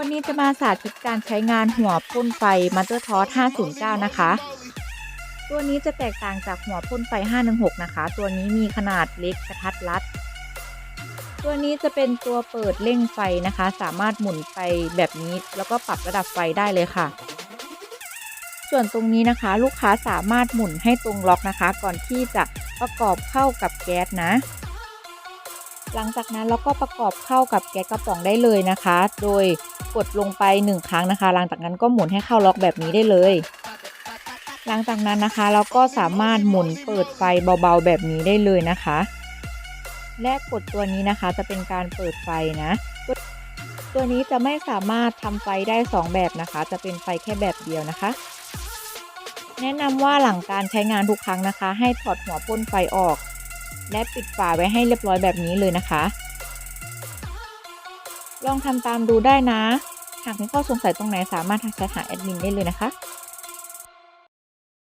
วันนี้จะมาสาธิตการใช้งานหัวพ่นไฟ m o t h e r t o s 509 นะคะ ตัวนี้จะแตกต่างจากหัวพ่นไฟ 516 นะคะ ตัวนี้มีขนาดเล็กกระทัดรัด ตัวนี้จะเป็นตัวเปิดเร่งไฟนะคะ สามารถหมุนไปแบบนี้แล้วก็ปรับระดับไฟได้เลยค่ะ ส่วนตรงนี้นะคะ ลูกค้าสามารถหมุนให้ตรงล็อกนะคะ ก่อนที่จะประกอบเข้ากับแก๊สนะหลังจากนั้นเราก็ประกอบเข้ากับแก๊สกระป๋องได้เลยนะคะ โดย กดลงไป 1 ครั้งนะคะ หลังจากนั้นก็หมุนให้เข้าล็อกแบบนี้ได้เลย หลังจากนั้นนะคะ เราก็สามารถหมุนเปิดไฟเบาๆแบบนี้ได้เลยนะคะ และกดตัวนี้นะคะจะเป็นการเปิดไฟนะ ตัวนี้จะไม่สามารถทำไฟได้ 2 แบบนะคะ จะเป็นไฟแค่แบบเดียวนะคะ แนะนำว่าหลังการใช้งานทุกครั้งนะคะ ให้ถอดหัวพ่นไฟออก และปิดฝาไว้ให้เรียบร้อยแบบนี้เลยนะคะ ลองทำตามดูได้นะ หากมีข้อสงสัยตรงไหนสามารถทักแชทหาแอดมินได้เลยนะคะ